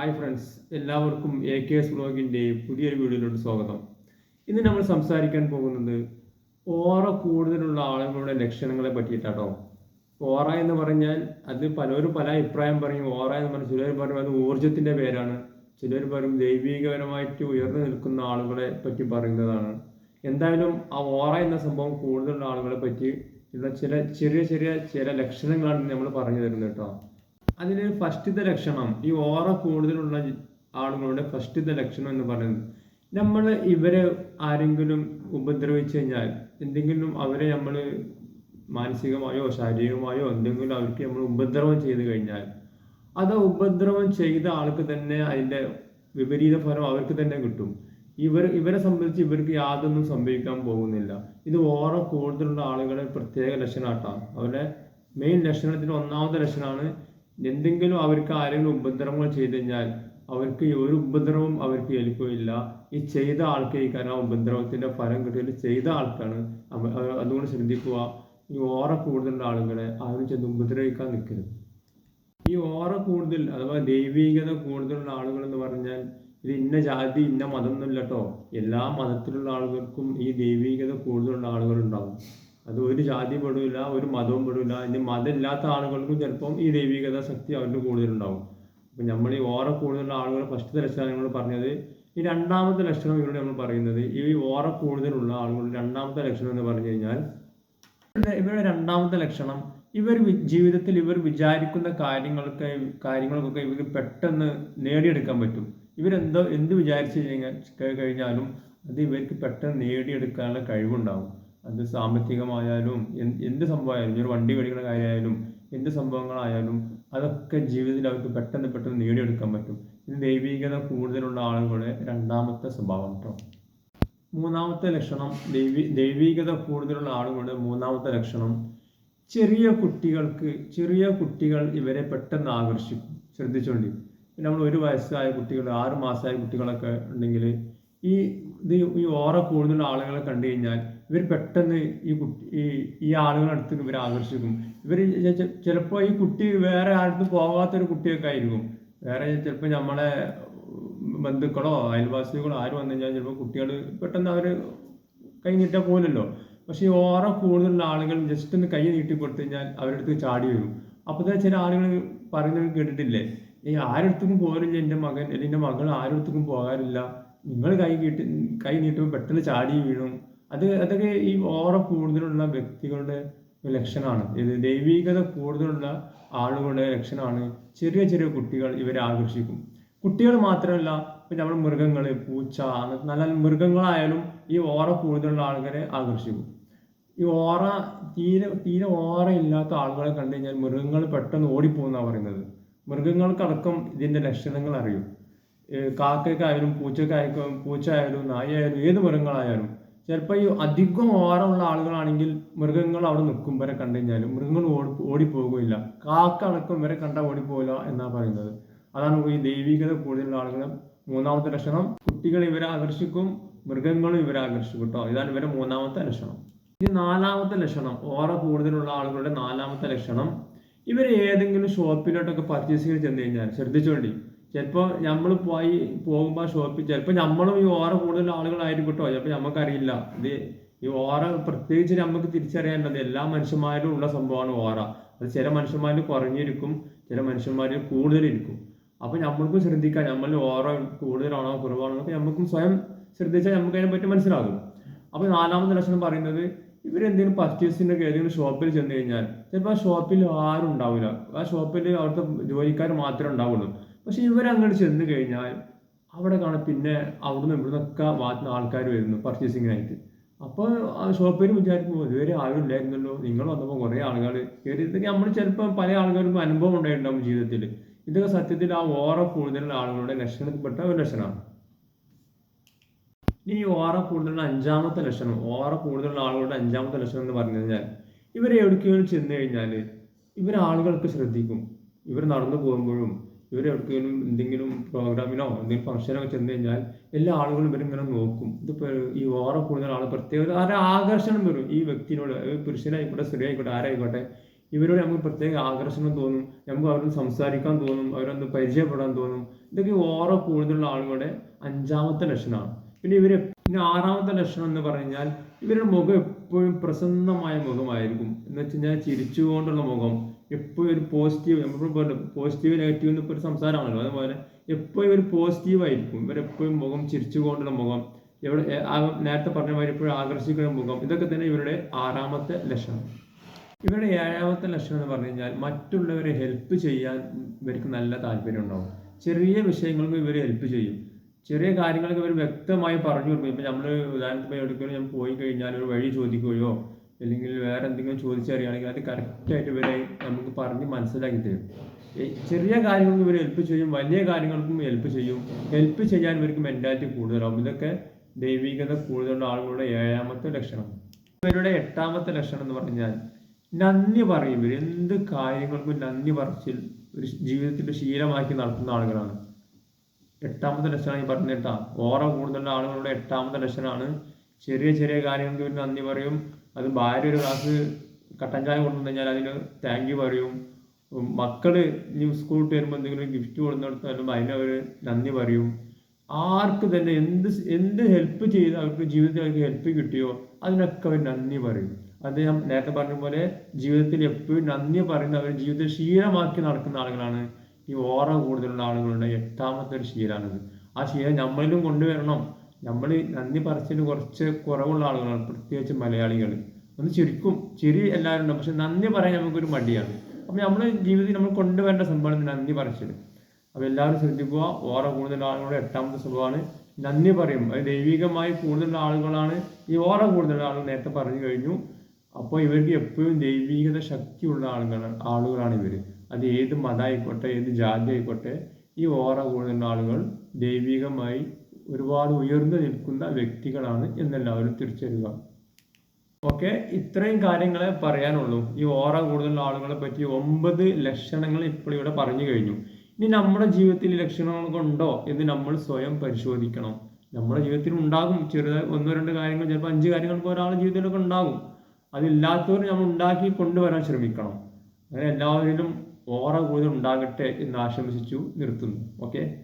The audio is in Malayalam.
ഹായ് ഫ്രണ്ട്സ് എല്ലാവർക്കും എ കെ എസ് ബ്ലോഗിന്റെ പുതിയൊരു വീഡിയോയിലോട്ട് സ്വാഗതം. ഇന്ന് നമ്മൾ സംസാരിക്കാൻ പോകുന്നത് ഓറ കൂടുതലുള്ള ആളുകളുടെ ലക്ഷണങ്ങളെ പറ്റിയിട്ടാട്ടോ. ഓറ എന്ന് പറഞ്ഞാൽ അത് പലരും പല അഭിപ്രായം പറയും. ഓറ എന്ന് പറഞ്ഞാൽ ചിലർ പറയും അത് ഊർജത്തിന്റെ പേരാണ്. ചിലർ പറയും ദൈവികപരമായിട്ട് ഉയർന്നു നിൽക്കുന്ന ആളുകളെ പറ്റി പറയുന്നതാണ്. എന്തായാലും ആ ഓറ എന്ന സംഭവം കൂടുതലുള്ള ആളുകളെ പറ്റി ഉള്ള ചില ചെറിയ ചെറിയ ചില ലക്ഷണങ്ങളാണ് നമ്മൾ പറഞ്ഞു തരുന്നത് കേട്ടോ. അതിന് ഫസ്റ്റത്തെ ലക്ഷണം ഈ ഓറ കൂടുതലുള്ള ആളുകളുടെ ഫസ്റ്റത്തെ ലക്ഷണം എന്ന് പറയുന്നത്. നമ്മൾ ഇവരെ ആരെങ്കിലും ഉപദ്രവിച്ചു കഴിഞ്ഞാൽ എന്തെങ്കിലും അവരെ നമ്മൾ മാനസികമായോ ശാരീരികമായോ എന്തെങ്കിലും അവർക്ക് നമ്മൾ ഉപദ്രവം ചെയ്തു കഴിഞ്ഞാൽ അത് ഉപദ്രവം ചെയ്ത ആൾക്ക് തന്നെ അതിന്റെ വിപരീത ഫലം അവർക്ക് തന്നെ കിട്ടും. ഇവർ ഇവരെ സംബന്ധിച്ച് ഇവർക്ക് യാതൊന്നും സംഭവിക്കാൻ പോകുന്നില്ല. ഇത് ഓറ കൂടുതലുള്ള ആളുകളെ പ്രത്യേക ലക്ഷണമാട്ടാണ് അവരുടെ മെയിൻ ലക്ഷണത്തിന് ഒന്നാമത്തെ ലക്ഷണമാണ് എന്തെങ്കിലും അവർക്ക് ആരെങ്കിലും ഉപദ്രവങ്ങൾ ചെയ്തു കഴിഞ്ഞാൽ അവർക്ക് ഒരു ഉപദ്രവം അവർക്ക് ഏൽക്കുകയില്ല. ഈ ചെയ്ത ആൾക്ക് ഈ ആ ഉപദ്രവത്തിന്റെ ഫലം കിട്ടിയത് ചെയ്ത ആൾക്കാണ് അതുകൊണ്ട് ശ്രദ്ധിക്കുക. ഈ ഓറ കൂടുതലുള്ള ആളുകളെ ആരും ചെന്ന് ഉപദ്രവിക്കാൻ നിൽക്കരുത്. ഈ ഓറ കൂടുതൽ അഥവാ ദൈവീകത കൂടുതലുള്ള ആളുകൾ എന്ന് പറഞ്ഞാൽ ഇത് ഇന്ന ജാതി ഇന്ന മതം എന്നില്ല കേട്ടോ എല്ലാ മതത്തിലുള്ള ആളുകൾക്കും ഈ ദൈവീകത കൂടുതലുള്ള ആളുകൾ ഉണ്ടാവും. അത് ഒരു ജാതി പെടില്ല ഒരു മതവും പെടില്ല ഇനി മതമില്ലാത്ത ആളുകൾക്കും ചിലപ്പം ഈ ദൈവികത ശക്തി അവർക്ക് കൂടുതലുണ്ടാവും. അപ്പം നമ്മൾ ഈ ഓറ കൂടുതലുള്ള ആളുകൾ ഫസ്റ്റ് ലക്ഷണം നമ്മൾ പറഞ്ഞത്. ഈ രണ്ടാമത്തെ ലക്ഷണം ഇവിടെ നമ്മൾ പറയുന്നത്. ഈ ഓറ കൂടുതലുള്ള ആളുകൾ രണ്ടാമത്തെ ലക്ഷണം എന്ന് പറഞ്ഞു കഴിഞ്ഞാൽ ഇവരുടെ രണ്ടാമത്തെ ലക്ഷണം ഇവർ ജീവിതത്തിൽ ഇവർ വിചാരിക്കുന്ന കാര്യങ്ങൾക്ക് കാര്യങ്ങൾക്കൊക്കെ ഇവർക്ക് പെട്ടെന്ന് നേടിയെടുക്കാൻ പറ്റും. ഇവരെന്തോ എന്ത് വിചാരിച്ചു കഴിഞ്ഞാലും അത് ഇവർക്ക് പെട്ടെന്ന് നേടിയെടുക്കാനുള്ള കഴിവുണ്ടാവും. അത് സാമ്പത്തികമായാലും എന്ത് സംഭവമായാലും ഒരു വണ്ടി മേടിക്കുന്ന കാര്യമായാലും എന്ത് സംഭവങ്ങളായാലും അതൊക്കെ ജീവിതത്തിൽ അവർക്ക് പെട്ടെന്ന് പെട്ടെന്ന് നേടിയെടുക്കാൻ പറ്റും. ഇത് ദൈവികത കൂടുതലുള്ള ആളുകളുടെ രണ്ടാമത്തെ സ്വഭാവം കേട്ടോ മൂന്നാമത്തെ ലക്ഷണം ദൈവി ദൈവികത കൂടുതലുള്ള ആളുകളുടെ മൂന്നാമത്തെ ലക്ഷണം ചെറിയ കുട്ടികൾക്ക് ചെറിയ കുട്ടികൾ ഇവരെ പെട്ടെന്ന് ആകർഷിക്കും ശ്രദ്ധിച്ചുകൊണ്ട് നമ്മൾ ഒരു വയസ്സായ കുട്ടികൾ ആറ് മാസമായ കുട്ടികളൊക്കെ ഉണ്ടെങ്കിൽ ഈ ഇത് ഈ ഓറ കൂടുതലുള്ള ആളുകളെ കണ്ടു കഴിഞ്ഞാൽ ഇവർ പെട്ടെന്ന് ഈ കുട്ടി ഈ ഈ ആളുകളുടെ അടുത്തേക്ക് ഇവരെ ആകർഷിക്കും. ഇവർ ചിലപ്പോൾ ഈ കുട്ടി വേറെ ആടുത്ത് പോകാത്തൊരു കുട്ടിയൊക്കെ ആയിരിക്കും. വേറെ ചിലപ്പോൾ നമ്മളെ ബന്ധുക്കളോ അയൽവാസികളോ ആരും വന്നു കഴിഞ്ഞാൽ ചിലപ്പോൾ കുട്ടികൾ പെട്ടെന്ന് അവർ കൈ നീട്ടാൽ പോലല്ലോ പക്ഷേ ഈ ഓറ കൂടുതലുള്ള ആളുകൾ ജസ്റ്റ് ഒന്ന് കൈ നീട്ടി കൊടുത്തു കഴിഞ്ഞാൽ അവരുടെ അടുത്ത് ചാടി വരും. അപ്പോൾ ചില ആളുകൾ പറയുന്നത് കേട്ടിട്ടില്ലേ? ഈ ആരടുത്തേക്കും പോരില്ല എന്റെ മകൻ അല്ലെങ്കിൽ എന്റെ മകൾ ആരടുത്തേക്കും പോകാറില്ല. നിങ്ങൾ കൈ നീട്ടി കൈ നീട്ടുമ്പോൾ പെട്ടെന്ന് ചാടി വീഴും. അത് അതൊക്കെ ഈ ഓറ കൂടുതലുള്ള വ്യക്തികളുടെ ലക്ഷണമാണ്. ഇത് ദൈവികത കൂടുതലുള്ള ആളുകളുടെ ലക്ഷണമാണ്. ചെറിയ ചെറിയ കുട്ടികൾ ഇവരെ ആകർഷിക്കും. കുട്ടികൾ മാത്രമല്ല ഇപ്പം നമ്മൾ മൃഗങ്ങൾ പൂച്ച നല്ല മൃഗങ്ങളായാലും ഈ ഓറ കൂടുതലുള്ള ആൾക്കാരെ ആകർഷിക്കും. ഈ ഓറ തീരെ തീരെ ഓറ ഇല്ലാത്ത ആളുകളെ കണ്ടു കഴിഞ്ഞാൽ മൃഗങ്ങൾ പെട്ടെന്ന് ഓടിപ്പോകുന്നാണ് പറയുന്നത്. മൃഗങ്ങൾക്കടക്കം ഇതിന്റെ ലക്ഷണങ്ങൾ അറിയും. കാക്കയ്ക്കായാലും പൂച്ചക്കായാലും പൂച്ച ആയാലും നായയായാലും ഏത് മൃഗങ്ങളായാലും ചിലപ്പോൾ ഈ അധികം ഓരമുള്ള ആളുകളാണെങ്കിൽ മൃഗങ്ങൾ അവിടെ നിൽക്കും വരെ കണ്ടു കഴിഞ്ഞാലും. മൃഗങ്ങൾ ഓടി ഓടിപ്പോകുകയില്ല കാക്ക അടക്കം വരെ കണ്ടാൽ ഓടിപ്പോകില്ല എന്നാണ് പറയുന്നത്. അതാണ് ഈ ദൈവികത കൂടുതലുള്ള ആളുകൾ മൂന്നാമത്തെ ലക്ഷണം. കുട്ടികൾ ഇവരെ ആകർഷിക്കും മൃഗങ്ങളും ഇവരെ ആകർഷിക്കും കേട്ടോ. ഇതാണ് ഇവരെ മൂന്നാമത്തെ ലക്ഷണം. ഇനി നാലാമത്തെ ലക്ഷണം ഓറ കൂടുതലുള്ള ആളുകളുടെ നാലാമത്തെ ലക്ഷണം. ഇവർ ഏതെങ്കിലും ഷോപ്പിലോട്ടൊക്കെ പർച്ചേസിങ്ങിന് ചെന്ന് കഴിഞ്ഞാൽ ശ്രദ്ധിച്ചോണ്ടി ചിലപ്പോൾ നമ്മൾ പോയി പോകുമ്പോൾ ഷോപ്പിൽ ചിലപ്പോൾ നമ്മളും ഈ ഓറ കൂടുതൽ ആളുകളായിരിക്കും കേട്ടോ. ചിലപ്പോൾ നമുക്കറിയില്ല ഇത് ഈ ഓറ പ്രത്യേകിച്ച് നമുക്ക് തിരിച്ചറിയാനുള്ളത് എല്ലാ മനുഷ്യന്മാരിലും ഉള്ള സംഭവമാണ് ഓറ. അത് ചില മനുഷ്യന്മാരിൽ കുറഞ്ഞിരിക്കും ചില മനുഷ്യന്മാരിൽ കൂടുതലിരിക്കും. അപ്പോൾ നമ്മൾക്കും ശ്രദ്ധിക്കാം. നമ്മൾ ഓറ കൂടുതലാണോ കുറവാണോ എന്നൊക്കെ നമുക്കും സ്വയം ശ്രദ്ധിച്ചാൽ നമുക്ക് അതിനെ പറ്റി മനസ്സിലാകും. അപ്പോൾ നാലാമത്തെ ലക്ഷണം പറയുന്നത് ഇവരെന്തെങ്കിലും പർച്ചേസിന്റെ ഏതെങ്കിലും ഷോപ്പിൽ ചെന്ന് കഴിഞ്ഞാൽ ചിലപ്പോൾ ആ ഷോപ്പിൽ ആരും ഉണ്ടാവില്ല. ആ ഷോപ്പിൽ അവിടുത്തെ ജോലിക്കാർ മാത്രമേ ഉണ്ടാവുള്ളൂ. പക്ഷെ ഇവരങ്ങോട്ട് ചെന്ന് കഴിഞ്ഞാൽ അവിടെ കാണാം പിന്നെ അവിടുന്ന് ഇവിടുന്നൊക്കെ ഭാഗത്തുനിന്ന് ആൾക്കാർ വരുന്നു പർച്ചേസിങ്ങിനായിട്ട് അപ്പോൾ ആ ഷോപ്പിൽ വിചാരിക്കുമ്പോൾ ഇതുവരെ ആരും ഇല്ലായിരുന്നല്ലോ. നിങ്ങൾ വന്നപ്പോൾ കുറേ ആളുകൾ കയറി ഇതൊക്കെ നമ്മൾ ചിലപ്പോൾ പല ആളുകൾക്കും അനുഭവം ഉണ്ടായിട്ടുണ്ടാവും ജീവിതത്തിൽ ഇതൊക്കെ സത്യത്തിൽ ആ ഓറ കൂടുതലുള്ള ആളുകളുടെ ലക്ഷണത്തിൽപ്പെട്ട ഒരു ലക്ഷണമാണ്. ഇനി ഈ ഓറ കൂടുതലുള്ള അഞ്ചാമത്തെ ലക്ഷണം ഓറ കൂടുതലുള്ള ആളുകളുടെ അഞ്ചാമത്തെ ലക്ഷണം എന്ന് പറഞ്ഞു കഴിഞ്ഞാൽ ഇവർ എവിടേക്കെങ്കിലും ചെന്ന് കഴിഞ്ഞാൽ ഇവർ ആളുകൾക്ക് ശ്രദ്ധിക്കും. ഇവർ നടന്നു പോകുമ്പോഴും ഇവർ എവിടേക്കെങ്കിലും എന്തെങ്കിലും പ്രോഗ്രാമിനോ എന്തെങ്കിലും ഫംഗ്ഷനോ ചെന്ന് കഴിഞ്ഞാൽ എല്ലാ ആളുകളും ഇവരിങ്ങനെ നോക്കും. ഇതിപ്പോൾ ഈ ഓറ കൂടുതൽ ആൾ പ്രത്യേക ആരെ ആകർഷണം വരും. ഈ വ്യക്തിനോട് പുരുഷനായിക്കോട്ടെ സ്ത്രീ ആയിക്കോട്ടെ ആരായിക്കോട്ടെ ഇവരോട് നമുക്ക് പ്രത്യേക ആകർഷണം തോന്നും. നമുക്ക് അവരോട് സംസാരിക്കാൻ തോന്നും. അവരൊന്ന് പരിചയപ്പെടാൻ തോന്നും. ഇതൊക്കെ ഓറ കൂടുതലുള്ള ആളുകളുടെ അഞ്ചാമത്തെ ലക്ഷണമാണ്. പിന്നെ ഇവർ പിന്നെ ആറാമത്തെ ലക്ഷണം എന്ന് പറഞ്ഞാൽ ഇവരുടെ മുഖം എപ്പോഴും പ്രസന്നമായ മുഖമായിരിക്കും. എന്ന് വെച്ച് കഴിഞ്ഞാൽ ചിരിച്ചുകൊണ്ടുള്ള മുഖം. എപ്പോഴും ഒരു പോസിറ്റീവ് നമ്മളിപ്പോൾ പറഞ്ഞു പോസിറ്റീവ് നെഗറ്റീവ് എന്നൊക്കെ ഒരു സംസാരമാണല്ലോ. അതുപോലെ എപ്പോഴും ഒരു പോസിറ്റീവ് ആയിരിക്കും. ഇവരെപ്പോഴും മുഖം ചിരിച്ചുകൊണ്ടുള്ള മുഖം ഇവിടെ നേരത്തെ പറഞ്ഞ മാതിരി എപ്പോഴും ആകർഷിക്കുന്ന മുഖം ഇതൊക്കെ തന്നെ ഇവരുടെ ആറാമത്തെ ലക്ഷണം. ഇവരുടെ ഏഴാമത്തെ ലക്ഷണം എന്ന് പറഞ്ഞു കഴിഞ്ഞാൽ മറ്റുള്ളവരെ ഹെൽപ്പ് ചെയ്യാൻ ഇവർക്ക് നല്ല താല്പര്യം ഉണ്ടാവും. ചെറിയ വിഷയങ്ങൾക്ക് ഇവർ ഹെൽപ്പ് ചെയ്യും. ചെറിയ കാര്യങ്ങളൊക്കെ ഇവർ വ്യക്തമായി പറഞ്ഞു കൊടുക്കും. ഇപ്പം നമ്മൾ ഉദാഹരണത്തിന് എടുക്കുകയോ ഞാൻ പോയി കഴിഞ്ഞാൽ ഒരു വഴി ചോദിക്കുകയോ അല്ലെങ്കിൽ വേറെ എന്തെങ്കിലും ചോദിച്ചറിയുകയാണെങ്കിൽ അത് കറക്റ്റായിട്ട് ഇവരെ നമുക്ക് പറഞ്ഞ് മനസ്സിലാക്കി തരും. ചെറിയ കാര്യങ്ങൾക്ക് ഇവർ ഹെൽപ്പ് ചെയ്യും വലിയ കാര്യങ്ങൾക്കും ഹെൽപ്പ് ചെയ്യും. ഹെൽപ്പ് ചെയ്യാൻ ഇവർക്ക് മെന്റാലിറ്റി കൂടുതലാവും. ഇതൊക്കെ ദൈവികത കൂടുതലുള്ള ആളുകളുടെ ഏഴാമത്തെ ലക്ഷണം. ഇവരുടെ എട്ടാമത്തെ ലക്ഷണം എന്ന് പറഞ്ഞാൽ നന്ദി പറയും ഇവർ എന്ത് കാര്യങ്ങൾക്കും നന്ദി പറച്ചിൽ ഒരു ജീവിതത്തിന്റെ ശീലമാക്കി നടത്തുന്ന ആളുകളാണ്. എട്ടാമത്തെ ലക്ഷണം ഈ പറഞ്ഞിട്ടാ. ഓറ കൂടുതലുള്ള ആളുകളുടെ എട്ടാമത്തെ ലക്ഷണമാണ്. ചെറിയ ചെറിയ കാര്യങ്ങൾക്ക് നന്ദി പറയും. അത് ഭാര്യ ഒരു ഗ്ലാസ് കട്ടൻ ചായ കൊണ്ടു അതിന് താങ്ക് യു പറയും. മക്കൾ ഇനി സ്കൂൾ വിട്ട് വരുമ്പോൾ എന്തെങ്കിലും ഗിഫ്റ്റ് കൊടുത്തെടുത്താലും അതിന് അവർ നന്ദി പറയും. ആർക്ക് തന്നെ എന്ത് എന്ത് ഹെൽപ്പ് ചെയ്ത് അവർക്ക് ജീവിതത്തിൽ അവർക്ക് ഹെൽപ്പ് കിട്ടിയോ അതിനൊക്കെ അവർ നന്ദി പറയും. അത് ഞാൻ നേരത്തെ പറഞ്ഞ പോലെ ജീവിതത്തിൽ എപ്പോഴും നന്ദി പറയുന്ന അവർ ജീവിതത്തിൽ ശീലമാക്കി നടക്കുന്ന ആളുകളാണ് ഈ ഓറ കൂടുതലുള്ള ആളുകളുടെ എട്ടാമത്തെ ഒരു ശീലമാണിത് ആ ശീലം നമ്മളിലും കൊണ്ടുവരണം. നമ്മൾ നന്ദി പറച്ചിൽ കുറച്ച് കുറവുള്ള ആളുകളാണ് പ്രത്യേകിച്ച് മലയാളികൾ ഒന്ന് ചിരിക്കും ചിരി എല്ലാവരും ഉണ്ടാവും പക്ഷെ നന്ദി പറയാൻ നമുക്കൊരു മടിയാണ്. അപ്പം നമ്മുടെ ജീവിതത്തിൽ നമ്മൾ കൊണ്ടുവരേണ്ട സംഭവമാണ് നന്ദി പറച്ചിൽ അപ്പോൾ എല്ലാവരും ശ്രദ്ധിക്കുക ഓറ കൂടുതൽ ആളുകളുടെ എട്ടാമത്തെ സ്വഭാവമാണ് നന്ദി പറയും. അത് ദൈവികമായി കൂടുതൽ ആളുകളാണ് ഈ ഓറ കൂടുതൽ ആളുകൾ നേരത്തെ പറഞ്ഞു കഴിഞ്ഞു. അപ്പോൾ ഇവർക്ക് എപ്പോഴും ദൈവികത ശക്തിയുള്ള ആളുകൾ ആളുകളാണ് ഇവർ അത് ഏത് മതമായിക്കോട്ടെ ഏത് ജാതി ആയിക്കോട്ടെ ഈ ഓറ കൂടുതലുള്ള ആളുകൾ ദൈവികമായി ഒരുപാട് ഉയർന്നു നിൽക്കുന്ന വ്യക്തികളാണ് എന്നെല്ലാവരും തിരിച്ചറിയുക. ഓക്കെ ഇത്രയും കാര്യങ്ങളെ പറയാനുള്ളൂ. ഈ ഓറ കൂടുതലുള്ള ആളുകളെ പറ്റി ഒമ്പത് ലക്ഷണങ്ങൾ ഇപ്പോൾ ഇവിടെ പറഞ്ഞു കഴിഞ്ഞു. ഇനി നമ്മുടെ ജീവിതത്തിൽ ലക്ഷണങ്ങളൊക്കെ എന്ന് നമ്മൾ സ്വയം പരിശോധിക്കണം. നമ്മുടെ ജീവിതത്തിൽ ഉണ്ടാകും. ചെറുതായി ഒന്നോ രണ്ട് കാര്യങ്ങൾ ചിലപ്പോൾ അഞ്ച് കാര്യങ്ങൾക്ക് ഒരാളുടെ ജീവിതത്തിലൊക്കെ ഉണ്ടാകും. അതില്ലാത്തവർ നമ്മൾ ഉണ്ടാക്കി കൊണ്ടുവരാൻ ശ്രമിക്കണം. അങ്ങനെ എല്ലാവരിലും ഓറ കൂടുതൽ ഉണ്ടാകട്ടെ എന്ന് ആശംസിച്ചു നിർത്തുന്നു. ഓക്കെ?